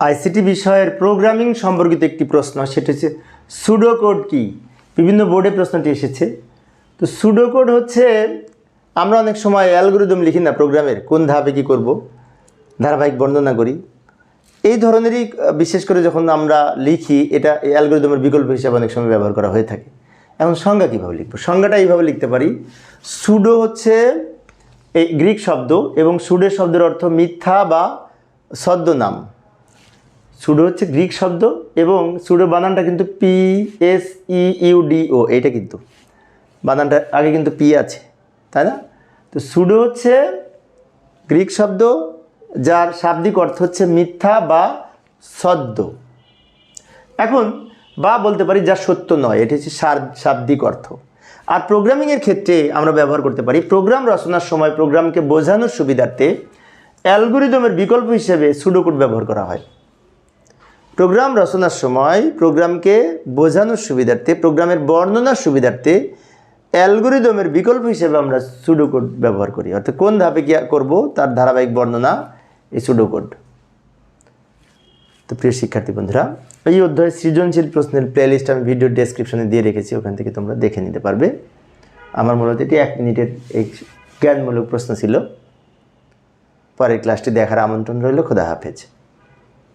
ICT বিষয়ের programming সম্পর্কিত একটি প্রশ্ন, সেটা হচ্ছে সুডো কোড কি? বিভিন্ন বোর্ডে প্রশ্নটি এসেছে। তো সুডো কোড হচ্ছে, আমরা অনেক সময় অ্যালগোরিদম লিখি না প্রোগ্রামের, কোন ধাপে কী করব, ধারাবাহিক বর্ণনা করি। এই ধরনেরই বিশেষ করে যখন আমরা লিখি, এটা অ্যালগোরিদমের বিকল্প হিসাবে অনেক সময় ব্যবহার করা হয়ে থাকে। এখন সংজ্ঞা কীভাবে লিখব? সংজ্ঞাটা এইভাবে লিখতে পারি। সুডো হচ্ছে এই গ্রিক শব্দ এবং সুডের শব্দের অর্থ মিথ্যা বা ছদ্মনাম সুডো হচ্ছে গ্রিক শব্দ এবং সুডো বানানটা কিন্তু P S E U D O এইটা কিন্তু। বানানটা আগে কিন্তু পি আছে, তাই না? তো সুডো হচ্ছে গ্রিক শব্দ, যার শাব্দিক অর্থ হচ্ছে মিথ্যা বা সদ্য। এখন, বা বলতে পারি যা সত্য নয়, এটি হচ্ছে শাব্দিক অর্থ। আর প্রোগ্রামিংয়ের ক্ষেত্রে আমরা ব্যবহার করতে পারি প্রোগ্রাম রচনার সময় প্রোগ্রামকে বোঝানোর সুবিধার্থে অ্যালগোরিদমের বিকল্প হিসেবে সুডোকোড ব্যবহার করা হয়। প্রোগ্রাম রচনার সময় প্রোগ্রামকে বোঝানোর সুবিধার্থে, প্রোগ্রামের বর্ণনার সুবিধার্থে অ্যালগোরিদমের বিকল্প হিসেবে আমরা সুডোকোড ব্যবহার করি। অর্থাৎ কোন ধাপে কী করব, তার ধারাবাহিক বর্ণনা এই সুডোকোড তো প্রিয় শিক্ষার্থী বন্ধুরা, এই অধ্যায়ে সৃজনশীল প্রশ্নের প্লেলিস্ট আমি ভিডিও ডেসক্রিপশনে দিয়ে রেখেছি, ওখান থেকে তোমরা দেখে নিতে পারবে। আমার মূলত এটি এক মিনিটের এই জ্ঞানমূলক প্রশ্ন ছিল। পরের ক্লাসটি দেখার আমন্ত্রণ রইল, খোদা হাফেজ।